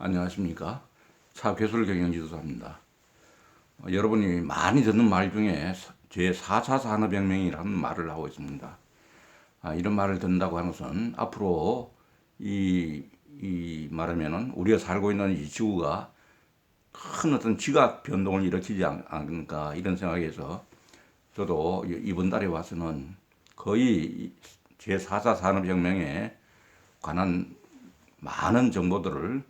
안녕하십니까. 차괴술 경영지도사입니다. 어, 여러분이 많이 듣는 말 중에 제 4차 산업혁명이라는 말을 하고 있습니다. 아, 이런 말을 듣는다고 하는 것은 앞으로 이, 이 말하면은 우리가 살고 있는 이 지구가 큰 어떤 지각 변동을 일으키지 않- 않을까 이런 생각에서 저도 이- 이번 달에 와서는 거의 제4차 산업혁명에 관한 많은 정보들을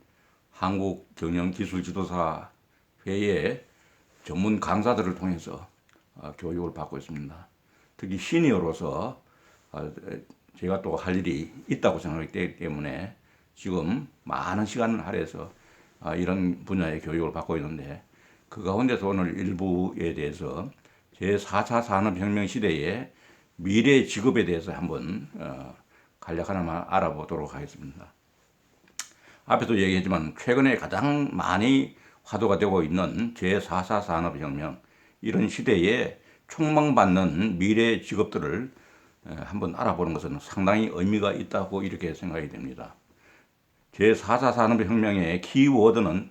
한국 경영기술지도사 회의 전문 강사들을 통해서 어, 교육을 받고 있습니다. 특히 시니어로서 어, 제가 또 할 일이 있다고 생각하기 때- 때문에 지금 많은 시간을 할애해서 어, 이런 분야의 교육을 받고 있는데 그 가운데서 오늘 일부에 대해서 제4차 산업혁명 시대의 미래 직업에 대해서 한번 어, 간략 하나만 알아보도록 하겠습니다. 앞에도 얘기했지만 최근에 가장 많이 화두가 되고 있는 제4차 산업혁명 이런 시대에 촉망받는 미래 직업들을 에, 한번 알아보는 것은 상당히 의미가 있다고 이렇게 생각이 됩니다. 제4차 산업혁명의 키워드는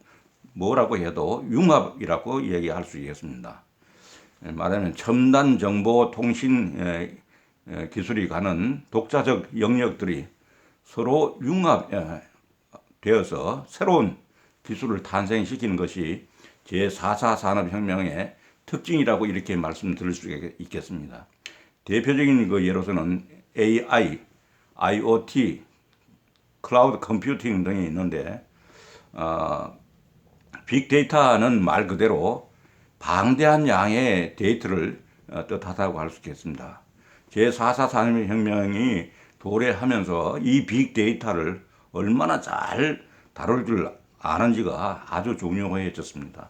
뭐라고 해도 융합이라고 얘기할 수 있겠습니다. 에, 말하면 첨단 정보 통신 기술이 가는 독자적 영역들이 서로 융합 에, 되어서 새로운 기술을 탄생시키는 것이 제4차 산업혁명의 특징이라고 이렇게 말씀드릴 수 있겠습니다. 대표적인 그 예로서는 AI, IoT, 클라우드 컴퓨팅 등이 있는데 어, 빅데이터는 말 그대로 방대한 양의 데이터를 어, 뜻하다고 할 수 있겠습니다. 제4차 산업혁명이 도래하면서 이 빅데이터를 얼마나 잘 다룰 줄 아는지가 아주 중요해졌습니다.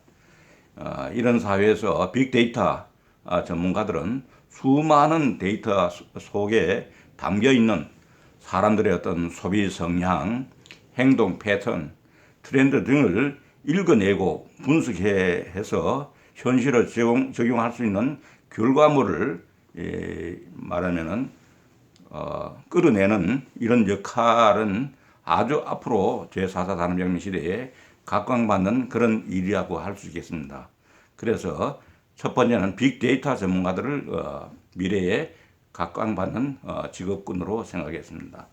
어, 이런 사회에서 빅데이터 어, 전문가들은 수많은 데이터 소- 속에 담겨 있는 사람들의 어떤 소비 성향, 행동 패턴, 트렌드 등을 읽어내고 분석해서 현실에 적용, 적용할 수 있는 결과물을 예, 말하면은 어, 끌어내는 이런 역할은 아주 앞으로 제4차 산업혁명 시대에 각광받는 그런 일이라고 할 수 있겠습니다. 그래서 첫 번째는 빅데이터 전문가들을 어, 미래에 각광받는 어, 직업군으로 생각했습니다.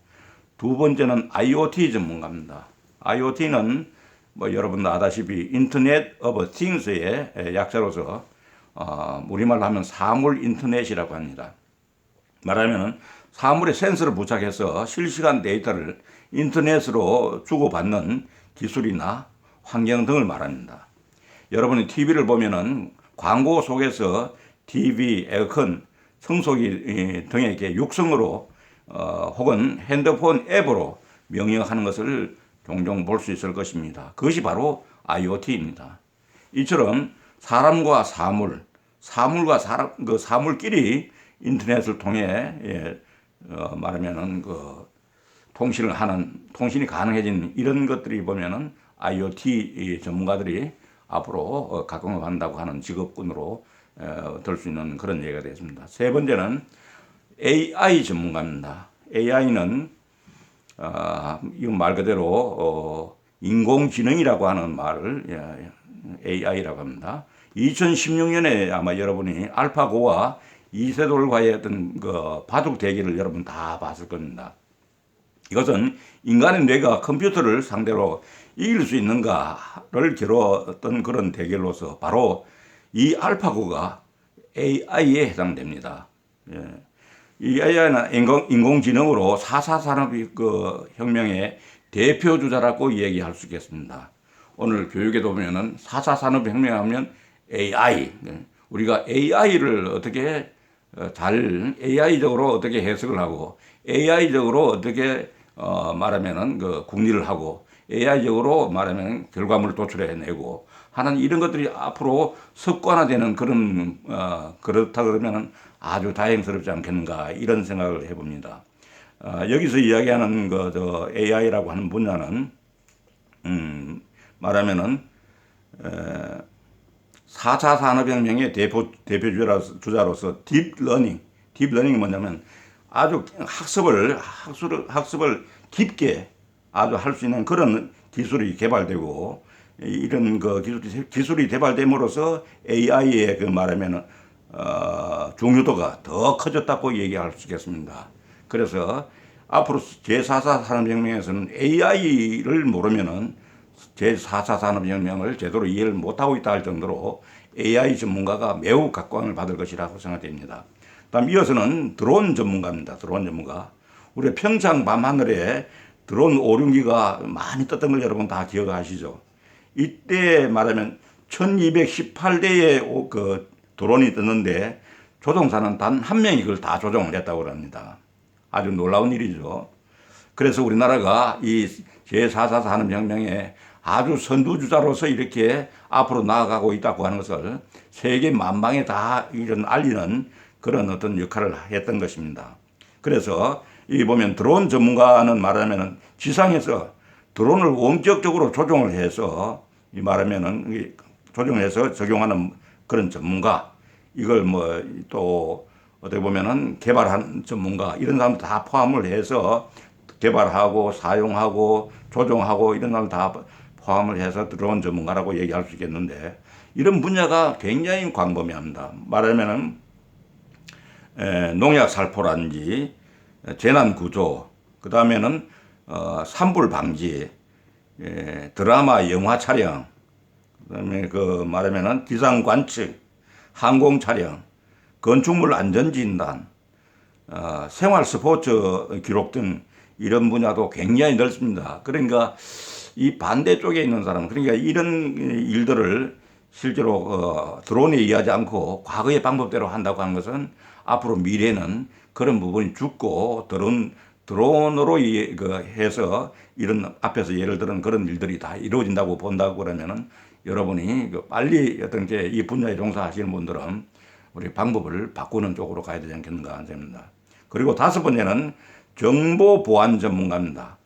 두 번째는 IoT 전문가입니다. IoT는 뭐 여러분도 아다시피 인터넷 오브 띵스의 약자로서 어, 우리말로 하면 사물 인터넷이라고 합니다. 말하면은 사물에 센서를 부착해서 실시간 데이터를 인터넷으로 주고받는 기술이나 환경 등을 말합니다. 여러분이 TV를 보면은 광고 속에서 TV, 에어컨, 청소기 이렇게 육성으로 어, 혹은 핸드폰 앱으로 명령하는 것을 종종 볼 수 있을 것입니다. 그것이 바로 IoT입니다. 이처럼 사람과 사물, 사물과 사람, 그 사물끼리 인터넷을 통해 예, 어, 말하면은 그 통신을 하는 통신이 가능해진 이런 것들이 보면은 IoT 이 전문가들이 앞으로 어, 각광을 받는다고 하는 직업군으로 어, 될수 있는 그런 얘기가 되겠습니다. 세 번째는 AI 전문가입니다. AI는 아, 이건 말 그대로 어, 인공지능이라고 하는 말을 예, AI라고 합니다. 2016년에 아마 여러분이 알파고와 이세돌과의 어떤 그 바둑 대결을 여러분 다 봤을 겁니다. 이것은 인간의 뇌가 컴퓨터를 상대로 이길 수 있는가를 겨루었던 그런 대결로서 바로 이 알파고가 AI에 해당됩니다. 예. 이 AI는 인공, 인공지능으로 4차 산업이 그 혁명의 대표 주자라고 얘기할 수 있겠습니다. 오늘 교육에도 보면은 4차 산업 혁명 하면 AI. 네. 우리가 AI를 어떻게 어, 잘 AI적으로 어떻게 해석을 하고 AI적으로 어떻게 어, 말하면은 그 국리를 하고 AI적으로 말하면 결과물을 도출해내고 하는 이런 것들이 앞으로 습관화되는 그런 어, 그렇다 그러면은 아주 다행스럽지 않겠는가 이런 생각을 해봅니다. 어, 여기서 이야기하는 그저 AI라고 하는 분야는 음, 말하면은 에, 4차 산업혁명의 대표, 대표주자로서 주자로서 딥러닝, 딥러닝이 뭐냐면 아주 학습을, 학습을, 학습을 깊게 아주 할 수 있는 그런 기술이 개발되고 이런 그 기술이, 기술이 개발됨으로써 AI의 그 말하면은 어, 중요도가 더 커졌다고 얘기할 수 있겠습니다. 그래서 앞으로 제4사 산업혁명에서는 AI를 모르면은 제4사 산업혁명을 제대로 이해를 못하고 있다 할 정도로 AI 전문가가 매우 각광을 받을 것이라고 생각됩니다. 다음 이어서는 드론 전문가입니다. 드론 전문가. 우리 평창 밤하늘에 드론 오륜기가 많이 떴던 걸 여러분 다 기억하시죠? 이때 말하면 1218대의 그 드론이 떴는데 조종사는 단 한 명이 그걸 다 조종을 했다고 합니다. 아주 놀라운 일이죠. 그래서 우리나라가 이 제4사 산업혁명에 아주 선두주자로서 이렇게 앞으로 나아가고 있다고 하는 것을 세계 만방에 다 이런 알리는 그런 어떤 역할을 했던 것입니다. 그래서 이 보면 드론 전문가는 말하면은 지상에서 드론을 원격적으로 조종을 해서 이 말하면은 이 조종해서 적용하는 그런 전문가 이걸 뭐 또 어떻게 보면은 개발한 전문가 이런 사람들 다 포함을 해서 개발하고 사용하고 조종하고 이런 사람 다 포함을 해서 드론 전문가라고 얘기할 수 있겠는데 이런 분야가 굉장히 광범위합니다. 말하면은 에, 농약 살포라든지 재난 구조, 그 다음에는 어, 산불 방지, 에, 드라마 영화 촬영, 그다음에 그 말하면은 기상 관측, 항공 촬영, 건축물 안전 진단, 어, 생활 스포츠 기록 등 이런 분야도 굉장히 넓습니다. 그러니까 이 반대쪽에 있는 사람, 그러니까 이런 일들을 실제로 어, 드론에 의하지 않고 과거의 방법대로 한다고 하는 것은 앞으로 미래는 그런 부분이 죽고 드론 드론으로 이, 그 해서 이런 앞에서 예를 들은 그런 일들이 다 이루어진다고 본다고 그러면은 여러분이 그 빨리 어떤 게 이 분야에 종사하시는 분들은 우리 방법을 바꾸는 쪽으로 가야 되지 않겠는가 하는 생각입니다. 그리고 다섯 번째는 정보 보안 전문가입니다.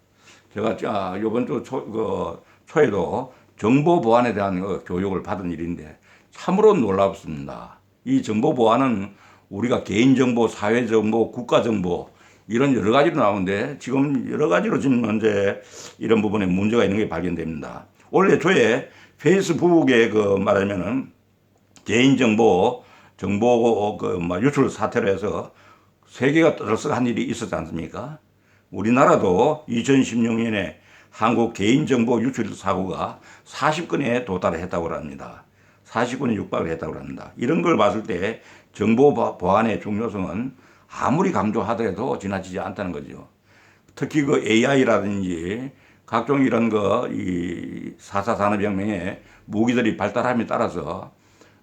제가 자, 이번 주 초, 그, 초에도 정보 보안에 대한 그 교육을 받은 일인데 참으로 놀랍습니다. 이 정보 보안은 우리가 개인정보, 사회정보, 국가정보 이런 여러 가지로 나오는데 지금 여러 가지로 지금 현재 이런 부분에 문제가 있는 게 발견됩니다. 원래 초에 페이스북에 그 말하면은 개인정보 정보 그뭐 유출 사태로 해서 세계가 떠들썩한 일이 있었지 않습니까? 우리나라도 2016년에 한국 개인정보 유출 사고가 40건에 도달했다고 합니다. 40건에 육박을 했다고 합니다. 이런 걸 봤을 때 정보 보안의 중요성은 아무리 강조하더라도 지나치지 않다는 거죠. 특히 그 AI라든지 각종 이런 거이 사사 산업혁명의 무기들이 발달함에 따라서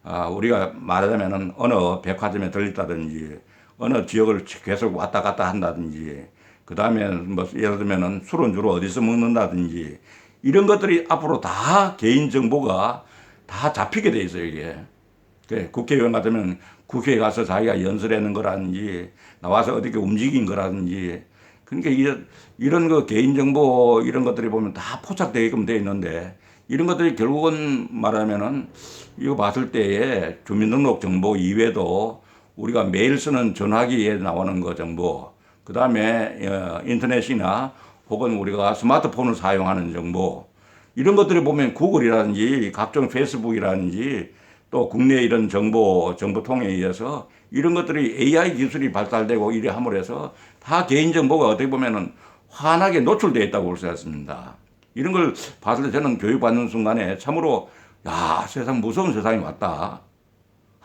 아, 우리가 말하자면은 어느 백화점에 들렸다든지 어느 지역을 계속 왔다 갔다 한다든지 그 다음에 뭐 예를 들면은 술은 주로 어디서 먹는다든지 이런 것들이 앞으로 다 개인 정보가 다 잡히게 돼 있어요 이게. 그 국회의원 같으면 국회에 가서 자기가 연설하는 거라든지 나와서 어떻게 움직인 거라든지 그러니까 이런, 거 개인 정보 이런 것들이 보면 다 포착되게끔 돼 있는데 이런 것들이 결국은 말하면은 이거 봤을 때에 주민등록 정보 이외에도 우리가 매일 쓰는 전화기에 나오는 거 정보 그 다음에 어, 인터넷이나 혹은 우리가 스마트폰을 사용하는 정보 이런 것들을 보면 구글이라든지 각종 페이스북이라든지 또 국내 이런 정보 정보통에 의해서 이런 것들이 AI 기술이 발달되고 이래 함으로 해서 다 개인 정보가 어떻게 보면은 환하게 노출되어 있다고 볼 수 있습니다. 이런 걸 봤을 때 저는 교육받는 순간에 참으로 야 세상 무서운 세상이 왔다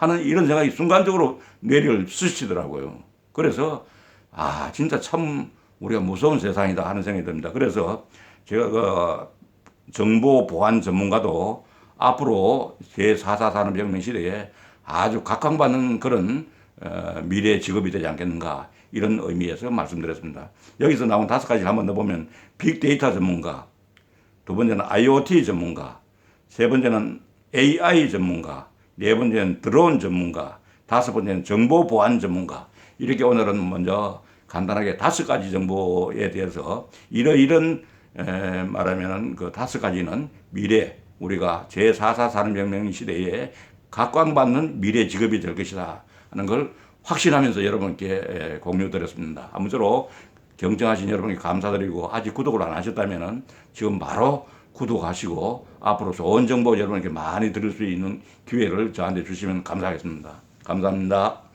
하는 이런 생각이 순간적으로 뇌를 스치더라고요. 그래서 아 진짜 참 우리가 무서운 세상이다 하는 생각이 듭니다. 그래서 제가 그 정보 보안 전문가도 앞으로 제4사 산업혁명 시대에 아주 각광받는 그런 어, 미래 직업이 되지 않겠는가 이런 의미에서 말씀드렸습니다. 여기서 나온 다섯 가지를 한번 더 보면 빅데이터 전문가, 두 번째는 IoT 전문가, 세 번째는 AI 전문가, 네 번째는 드론 전문가, 다섯 번째는 정보 보안 전문가. 이렇게 오늘은 먼저 간단하게 다섯 가지 정보에 대해서 이러이런 에, 말하면은 그 다섯 가지는 미래 우리가 제4사 산업혁명 시대에 각광받는 미래 직업이 될 것이다 하는 걸 확신하면서 여러분께 공유드렸습니다. 아무쪼록 경청하신 여러분께 감사드리고 아직 구독을 안 하셨다면 지금 바로 구독하시고 앞으로 좋은 정보 여러분에게 많이 들을 수 있는 기회를 저한테 주시면 감사하겠습니다. 감사합니다.